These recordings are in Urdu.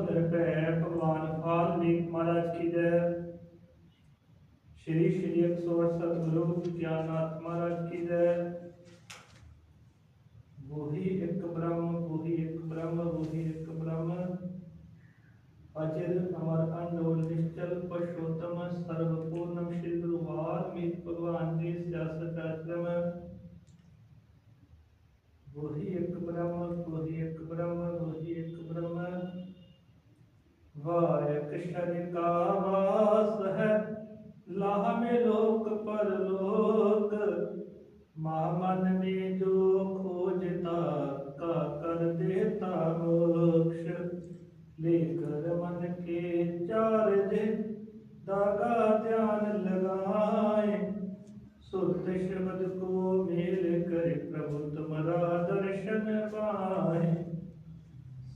سن رکھے ہیں۔ بھگوان پال نیک مہاراج کی جے۔ شری شری ایک سو اڑسٹھ گرو گیان ناتھ مہاراج کی جے۔ وہی ایک برہم، وہی ایک برہم، وہی ایک برہم۔ اجر امر انڈ اور نشچل پرشوتم سرو پورنم شری گرو والمیک بھگوان کی سیاست آشرم وہی ایک برہم۔ وائے کشن کا واس ہے لاہ میں لوک پر لوک مامن میں جو کھوجتا کا کر دیتا موکش لے کر من کے چار دن داغا دھیان لگائے سد شبد کو میل کر پربھو تمہارا درشن پائے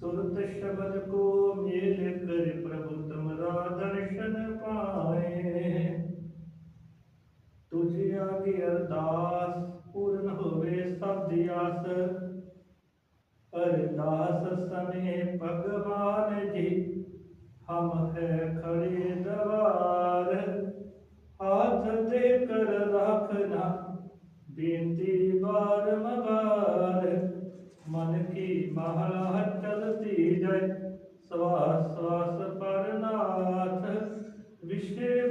سرت شبد کو میل درشن کی رکھنا بار من کیلتی جاس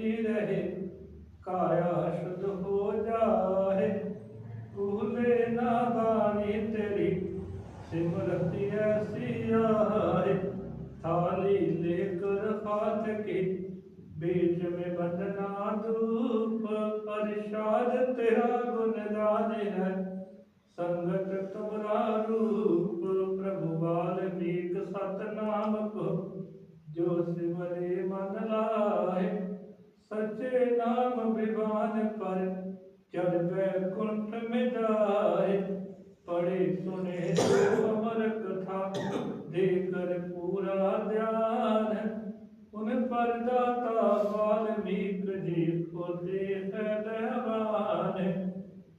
نہیں رہے کایا شد ہو جائے بھولے نادانی تیری سمرت ایسی آئے تھالی لے کر خاط کی بیچ میں بندنا دھوپ ارشاد تیرا گنگان ہے سنگت تمرا وان پر چل پہ کنٹ مدار پڑے سنے تو امر کتھا دے کر پورا دھیان ان پر داتا والمیک جی کھوتے ہے رہوان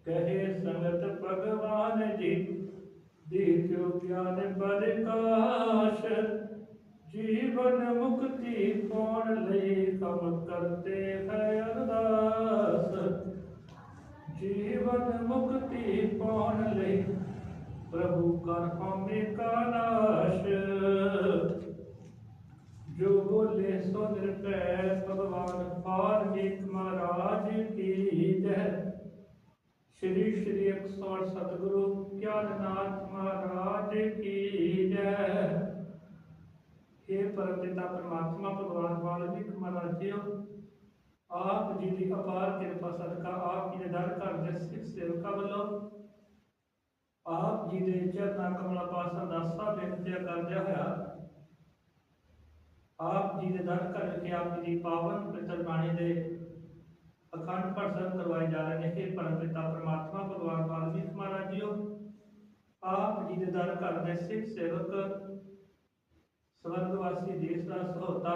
کہے سنت بھگوان جی دیتو پیان برکاش جیون مکتی کون لئی کم کرتے ہیں شری مہاراج کی پرماتم فال مہاراج ਆਪ ਜੀ ਦੀ ਅਪਾਰ ਕਿਰਪਾ ਸਦਕਾ, ਆਪ ਜੀ ਦੇ ਦਰ ਘਰ ਦੇ ਸਿੱਖ ਸੇਵਕਾਂ ਵੱਲੋਂ ਆਪ ਜੀ ਦੇ ਚਰਨਾਂ ਕਮਲਾ ਪਾਸ ਅਰਦਾਸਾਂ ਬੇਨਤੀਆਂ ਕਰਦਿਆਂ ਹੋਇਆ ਆਪ ਜੀ ਦੇ ਦਰ ਘਰ ਵਿਖੇ ਆਪ ਜੀ ਪਾਵਨ ਪਵਿੱਤਰ ਬਾਣੀ ਦੇ ਅਖੰਡ ਪ੍ਰਸੰਗ ਕਰਵਾਏ ਜਾ ਰਹੇ ਨੇ। ਇਹ ਪਰਮ ਪਿਤਾ, ਪ੍ਰਮਾਤਮਾ, ਭਗਵਾਨ ਵਾਲਮੀਕ ਮਹਾਰਾਜ ਜੀਓ, ਆਪ ਜੀ ਦੇ ਦਰ ਘਰ ਦੇ ਸਿੱਖ ਸੇਵਕ, ਸਵਰਗਵਾਸੀ ਦੇਸ਼ ਦਾ ਸਹੋਤਾ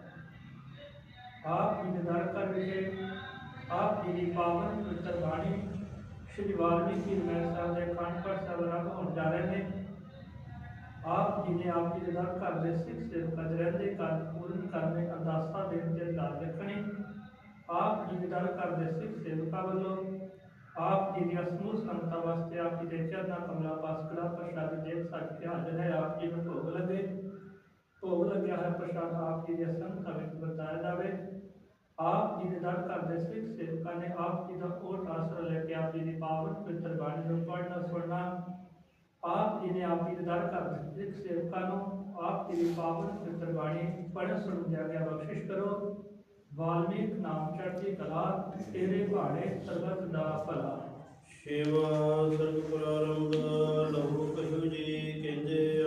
آپ کی انتظار کر رہے آپ کی میری پابند مستربانی شری والی صاحب خان پر صبر اور جارے ہیں۔ آپ جنہیں آپ کی رضا کا بیسک سے قدرین دے کر پورن کرنے کا داستہ دین کے دار رکھنے۔ آپ کی کر کا بیسک سے مقابلو آپ جنہیں اسموس انتا واسطے آپ کی دیچہ دا کملا پاسکڑا پر شادی دیکھ سکتے ہیں۔ جنہیں آپ کی مطلب لگے تعالیٰ آپ کی احسان کا بھی بتایا جاوے۔ آپ جی دار کا دسویں سے کنے آپ کی دا اور تاثر لے کے آپ یعنی جی دی پاور پر تربانی رن پڑھنا، سننا۔ آپ جی نے آپ کی دار کا دسویں سے کانو آپ یعنی کی دی پاور پر تربانی پڑھنا سن دیا گیا۔ بخشش کرو۔ والمیک نام چڑھتی کلا، تیرے پہاڑے سربت دا فلا۔ شیوا سرگ پرارمبا لہو کہو جی کہندے